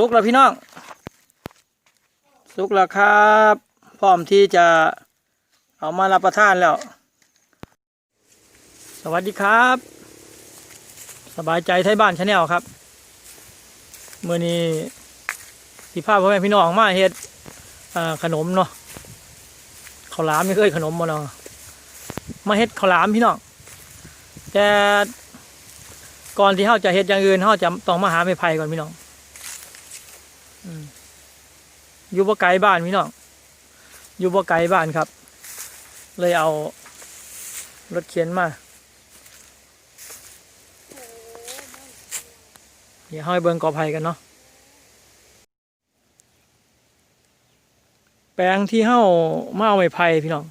สุกแล้วพี่น้องสุกแล้วครับ พร้อมที่จะเอามารับประทานแล้ว สวัสดีครับ สบายใจไทยบ้านชาแนลครับเมื่อนี้ที่พาพพ่อแม่พี่น้องมาเฮ็ดขนมเนาะข้าวหลามนี่เคยขนมมาเนาะมาเฮ็ดข้าวหลามพี่น้องแต่ก่อนที่เราจะเฮ็ดอย่างอื่นเราจะต้องมาหาไม้ไผ่ก่อนพี่น้องอืม อยู่บ่ไกลบ้านพี่น้องอยู่บ่ไกลบ้านครับ เลยเอารถเข็นมาเดี๋ยวห้เบิงกอไผ่กันเนาะแปลงที่เฮ้ามาเอาไม้ไผ่พี่น้อง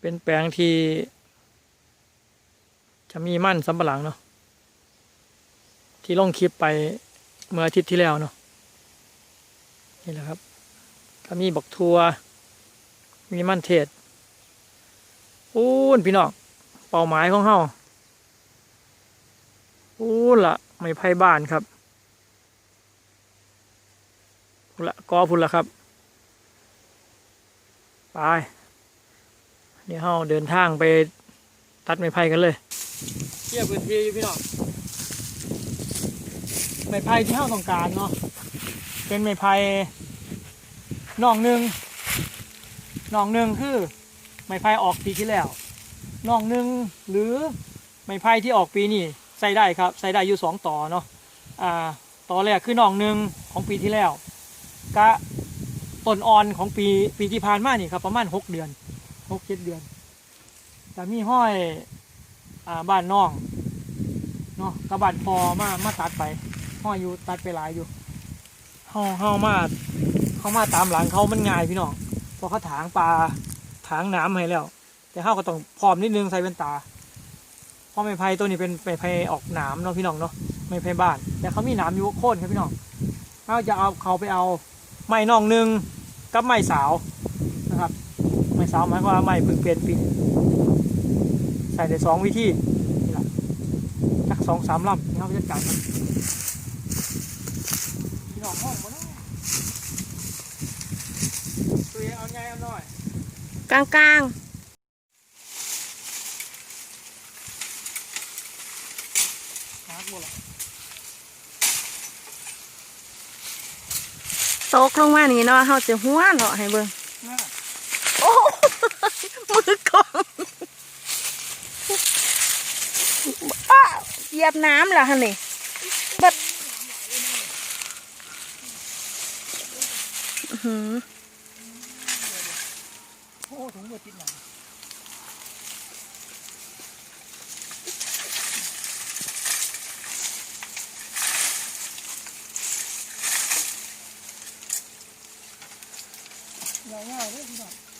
เป็นแปลงที่ จะมีมั่นสำปะหลังเนาะที่ลงคลิปไปเมื่ออาทิตย์ที่แล้วเนาะ นี่แหละครับก็มีบักทัว มีมั่นเทศอู้นพี่น้องเป้าหมายของเฮาอู้ละไม่ไพ่บ้านครับพูนละกอพุ่นละครับไปเดี๋ยวเราเดินทางไปตัดไม้ไผ่กันเลยเทียบพื้นที่พี่น้องไม้ไผ่ที่เราต้องการเนาะ เป็นไม้ไผ่น่องหนึ่งน่องหนึ่งคือไม้ไผ่ออกปีที่แล้วน่องหนึ่งหรือไม้ไผ่ที่ออกปีนี้ใส่ได้ครับใส่ได้อยู่สองต่อเนาะอ่าต่อแรกคือน่องหนึ่งของปีที่แล้วกะต้นอ่อนของปีปีที่ผ่านมานี่ครับประมาณหกเดือนหกเจ็ดเดือนแต่มีห้อยอ่าบ้านน้องเนาะกระบาดพอมามาตัดไปห้อยอยู่ตัดไปหลายอยู่ เฮาเฮามาเขามาตามหลังเขามันง่ายพี่น้องเพอเขาถางปลาถางน้ำให้แล้ว แต่เฮาก็ต้องพร้อมนิดนึงใส่เป็นตาเพราะไม้ไผ่ตัวนี้เป็นไม้ไผ่ออกหนามเนาะพี่น้องเนาะไม้ไผ่บ้าน แต่เขามีหนามอยู่โค่นครับพี่น้องเราจะเอาเขาไปเอาไม้น่องหนึ่งกับไม้สาวนะครับไม้สาวหมายความว่าไม้เพิ่งเปลี่ยนปีใส่ได้สองวิธีนี่แหละจักสองสามลำเขาจะจัดกัน พี่น้องห้องมาเนาะตัวเองเอาไงเอาหน่อยกลางกลางหาบัวละๆตกลงมานี่เนาะเฮาจะหัวเนาะให้เบิ่งน่าโอ้มือกองอ้าวเหยียบน้ำแล้วหั่นนี่เบัดอื้อ หือโอ้ถุงมือติดหนังยาวๆเลยพี่น้อง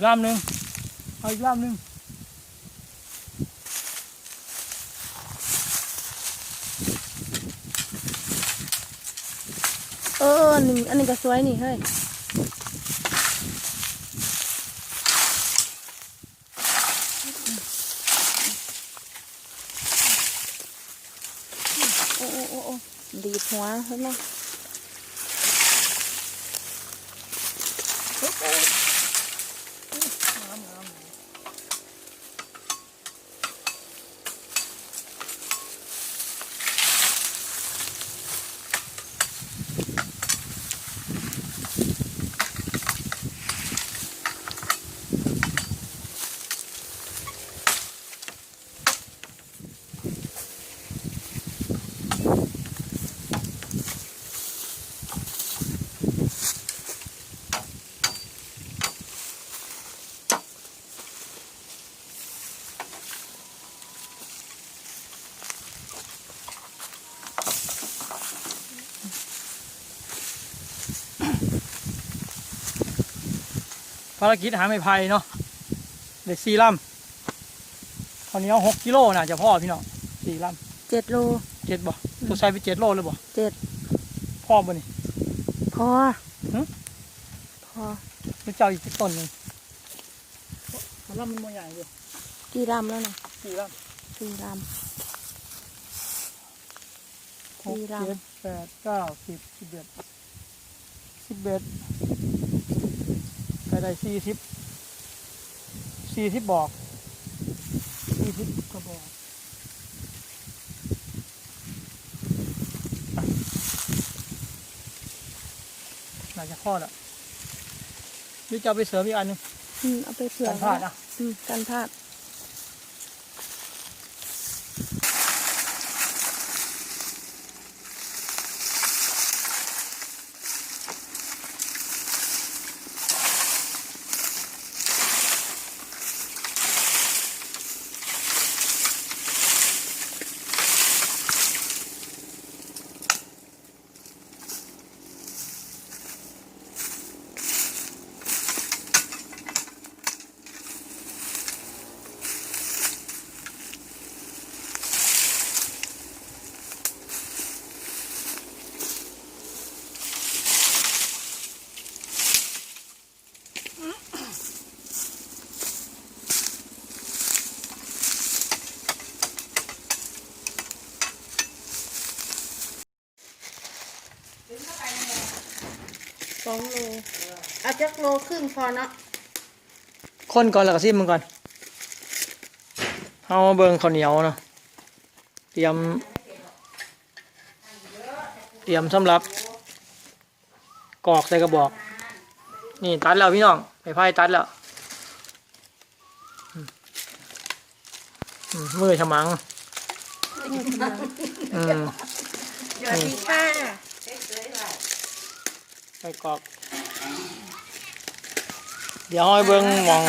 กลำหนึ่งเอาอีกลำหนึ่งเอออันนี้อันนี้ก็สวยนี่เฮ้ยโอ้โอ้โอ้โอ้ดีดหัวเห็นไหมารกิจหาไม้ไผ่เนาะเด็กสี่ลำข้าวเหนียวหกกิโลน่ะจะพ่อพี่น้องสี่ลเจ็ดโลำเจ็ดบ่ตัวใส่ไปเจ็ดโลเลยบ่เจ็ดพ่อบ่นี่ พอหึ พอมันเจ้าอีกต้นหนึ่งมันลำมันบ่ใหญ่เลยกี่ลำแล้วนะสี่ลสี่ลำหกสี่ลำเจ็ดแปดเก้าสิบสิบเอ็ดสิบเอ็ด ไปได้สี่สิบสี่สิบบอกสี่สิบกระบอกน่าจะพ่อละหรือจะเอาไปเสริมอีกอันหนึงำอืมเอาไปเผื่อกันพลาดนะอืมกันพลาด องโลเอาจักโลครึ่งพอเนาะคนก่อนแล้วก็ซิมมึงก่อนเอาเบิ่งข้าวเหนียวเนาะเตรียม เตรียมสำหรับกรอกใส่กระบอก นี่ตัดแล้วพี่น้องไม้ไผ่ตัดแล้วอืมอืมมือฉมังอืมสวัสดีค่ะ ใส่กรอก เดี๋ยวให้เบิ่งมอง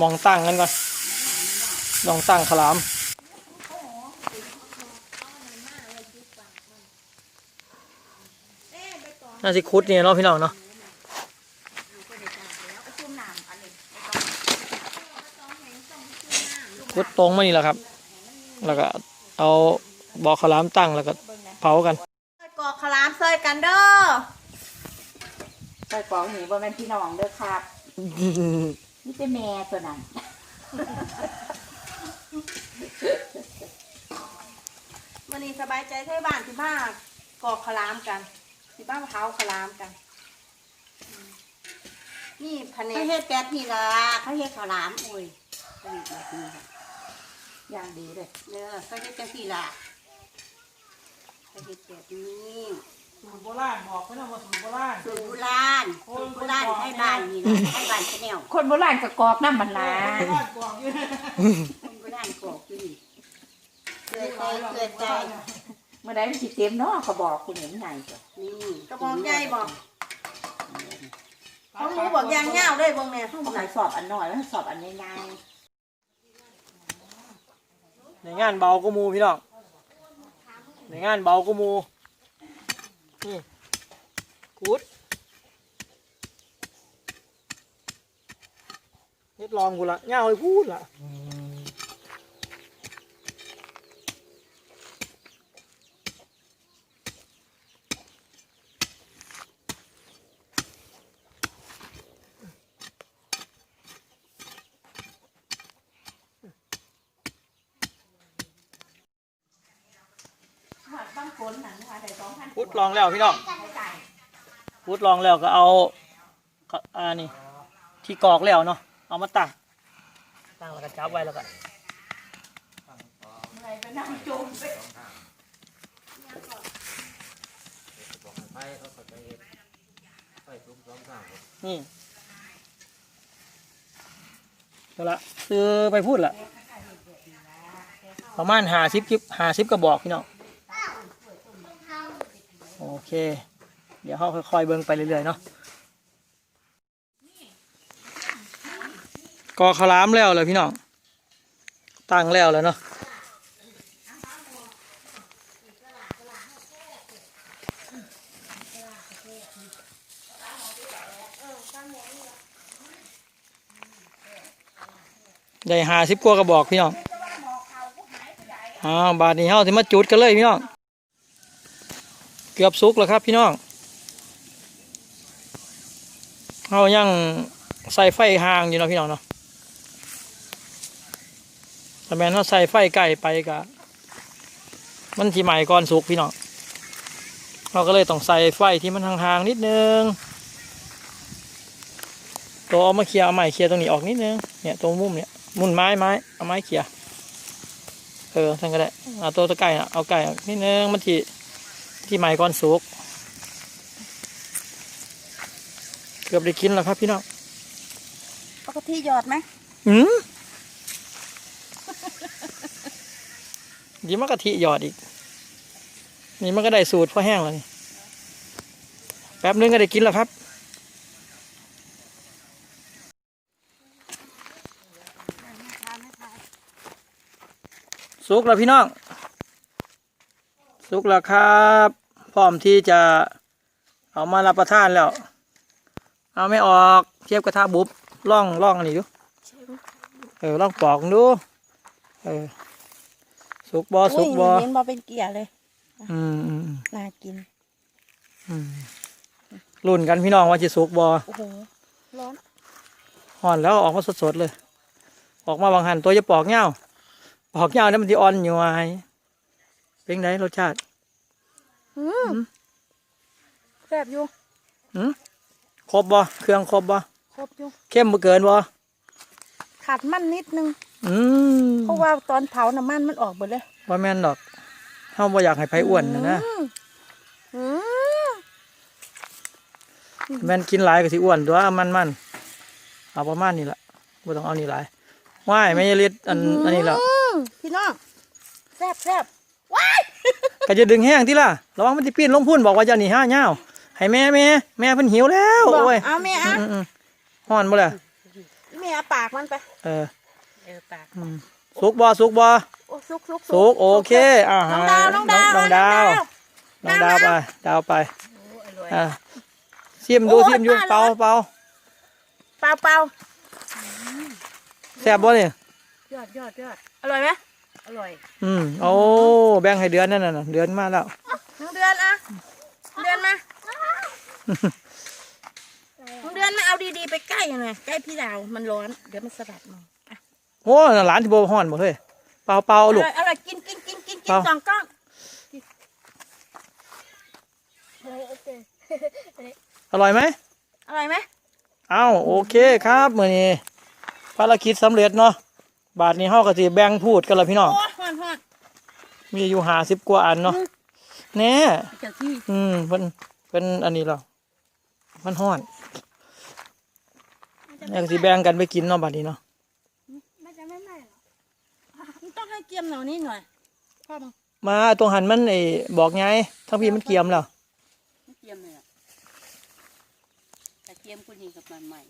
มองตั้งกันก่อนลองตั้งขลามน่าสิคุดเนี่ยเนาะพี่น้องเนาะคุดตรงมานี่แหละครับ แล้วก็เอาบอกขลามตั้งแล้วก็เผากันกอกขลามซอยกันเด้อ ใส่กล่องหนีบ่แม่นพี่น้องเด้อครับนี่เป็นแม่ตัวนั้นวันนี้สบายใจใช่บ้านที่บ้านกอกขลามกันที่บ้านเผาขลามกันอืมนี่แผนเขากเฮ็ดแบบนี้ล่ะเขาเฮ็ดข้าวหลามโอ้ยผลิตแบบนี้ค่ะอย่างดีเลยเด้อเขาเฮ็ดจังซี่ล่ะเขาเฮ็ดแบบนี้ สูตรโบราณบอกไม่ต้องมาสูตรโบราณ สูตรโบราณสูตรโบราณให้บ้านนี่นะให้บ้านชาแนลคนโบราณก็กรอกน้ำมันลาคนโบราณกรอกอยู่นี่เกิดใจเกิดใจเมื่อใดมันสิเต็มเนาะเขาบอกคุณเห็นไงจ้ะนี่กระบอกใหญ่บอกเขารู้บอกยางเงาวเลยเบงเนี่ยต้องบอกให้สอบอันน้อยแล้วให้สอบอันใหญ่ในงานเบากูมูพี่น้องในงานเบากูมู นี่กูดเฮ็ดลองกูละเงาเลยพูดละ พูดลองแล้วพี่น้องพูดลองแล้วก็เอาก็อ่านี่ที่กรอกแล้วเนาะเอามาตั้งตั้งแล้วก็จับไว้แล้วก็นี่เอาละซื้อไปพูดละประมาณหาสิบกิบหาสิบกระบอกพี่น้องโอ เค เดี๋ยวเขาค่อยๆเบิ่งไปเรื่อยๆเนาะกอขาวหลามแล้วเลยพี่น้องตั้งแล้วแล้วเนาะได้หาสิบกว่ากระบอกพี่น้องอ้าวบาทนี้เฮาสิมาจุดกันเลยพี่น้อง กือบสุกแล้วครับพี่น้องเฮายังใส่ไฟห่างอยู่เนาะพี่น้องเนาะแต่แม่นเฮาใส่ไฟใกล้ไปกะมันสิใหม่ก่อนสุกพี่น้องเราก็เลยต้องใส่ไฟที่มันห่างๆนิดนึงตัวเอามาเคลียร์เอาไม้เคลียร์ตรงนี้ออกนิดนึงเนี่ยตรงมุมเนี่ยมุนไม้ไม้เอาไม้เคลียร์เออท่านก็ได้เอาตัวตะไก่เอาไก่นิดนึงมันที่ ที่ไม้ก้อนสุกเกือบได้กินแล้วครับพี่น้องเอากะทิหยอดไหมอืมดีมากกะทิหยอดอีก นี่มันก็ได้สูตรพอแห้งแล้วนี่แป๊บนึงก็ได้กินแล้วครับสุกแล้วพี่น้อง สุกแล้วครับ พร้อมที่จะเอามารับประทานแล้ว เอาไม่ออกเทียบกระทะบุบล่องล่องอันนี้ดูเออล่องปอกดูเออสุกบอสุกบอเห็นบอเป็นเกลียเลยอืมอืมน่ากินอืมรุ่นกันพี่น้องว่าจะสุกบอโอ้โหร้อนห่อนแล้วออกมาสดๆเลย ออกมาบางหันตัวจะปอกเงาปอกเงาเนี่ยมันจะอ่อนอยู่ไงเป็นไงรสชาติอืม แซ่บอยู่ครบบ่เครื่องครบบ่ครบอยู่เข้มบ่เกินบ่ขาดมันนิดนึงอืมเพราะว่าตอนเผาน้ำมันมันออกหมดเลยว่าแม่นดอกเฮาบ่อยากให้ไผอ้วนนะนะอืมอืมแม่นกินหลายก็สิอ้วนตัวมันมันเอาประมาณนี้ล่ะบ่ต้องเอานี่หลายว่ายไม่ยลิดอันอันนี้แล้วอืมพี่น้องแซ่บแซ่บ ก็จะดึงแห้งที่ล่ะระวังมันสิปีนลงพุ่นบอกว่าจะหนีห้าเหย้าให้แม่แม่แม่เพิ่นหิวแล้วบอกโอ้ยเอาแม่อะอืมอืมฮ้อนบ่ล่ะแม่เอาปากมันไป เออเออปากอืมสุกบ่สุกบ่โอ้ซุกซุกสุกโอเคอ่าน้องดาวน้องดาวน้องดาวน้องดาวไปดาวไปโอ้อร่อยอ่าซิมดูโอ้ยซิมอยู่ป้าเป่าร้อนเป่าเปล่าเปล่าแซ่บบ่เนี่ยยอดยอดยอดอร่อยไหมอ ร่อย อืมโอ้แบ่งให้เดือนนั่นน่ะเดือนมาแล้วน้องเดือนอะน้องเดือนมาน้องเดือนมาเอาดีๆไปใกล้หน่อยใกล้พี่ดาวมันร้อนเดี๋ยวมันสะบัดมาโอ้หลานที่บ่ฮ้อนบ่เฮ้ยเป่าเป่าอลูกร่อยอร่อยกินกินกินกินกินเอาสองกล้องอร่อยไหมอร่อยไหมเอ้าโอเคครับมื้อนี้ภารกิจสำเร็จเนาะ บาทนี้เฮาก็สิแบ่งพูดกันละพี่น้องโอ้ฮอนฮอนมีอยู่หาสิบกว่าอันเนาะแน่เจ้าที่อืมเป็นเป็นอันนี้เหรามันห้อนแล้วก็สิแบ่งกันไปกินเนาะบัดนี้เนาะมันจะไม่ไหม้หรอมันต้องให้เกียมเหล่านี้หน่อยพ่อมึงมาตรงหันมันไอ้บอกไงทั้งพี่มันเกียมแล้วเกียมเลยอะแต่เกียมคุณยิงกับมันใหม่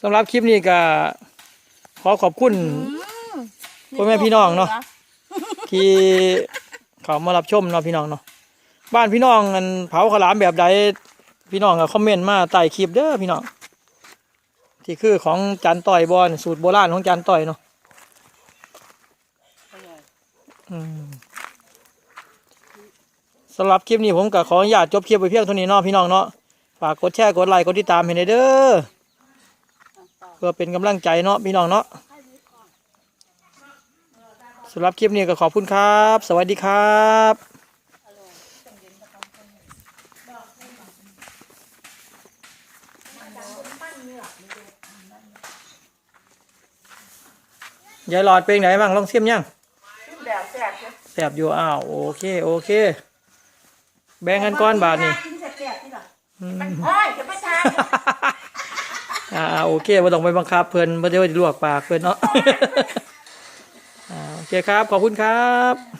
สำหรับคลิปนี้ก็ ขอขอบคุณพ่อแม่พี่น้องเนาะที่เขามารับชมเนาะพี่น้องเนาะบ้านพี่น้องอันเผาขาวหลามแบบใดพี่น้องก็คอมเมนต์มาใต้คลิปเด้อพี่น้องที่คือของจันต่อยบอลสูตรโบราณของจันต่อยเนาะอร่อยอืมสำหรับคลิปนี้ผมก็ขออนุญาตจบคลิปไปเพียงเท่านี้เนาะพี่น้องเนาะฝากกดแชร์กดไลค์กดติดตามให้หน่อยเด้อเพื่อเป็นกำลังใจเนาะพี่น้องเนาะสำหรับคลิปนี้ก็ขอบคุณครับ สวัสดีครับยายหลอดเป็นไหนบ้างลองเสียมยังแบบแซ่บแสบอยู่อ้าวโอเคโอเค แบ่งกันก้อนบาทนี่กินอ้อยจะไปทาน อ่าโอเคไม่ต้องไปบังคับเพิ่นไม่ได้ว่าจะลวกปากเพิ่นเนาะ อ่าโอเคครับ ขอบคุณครับ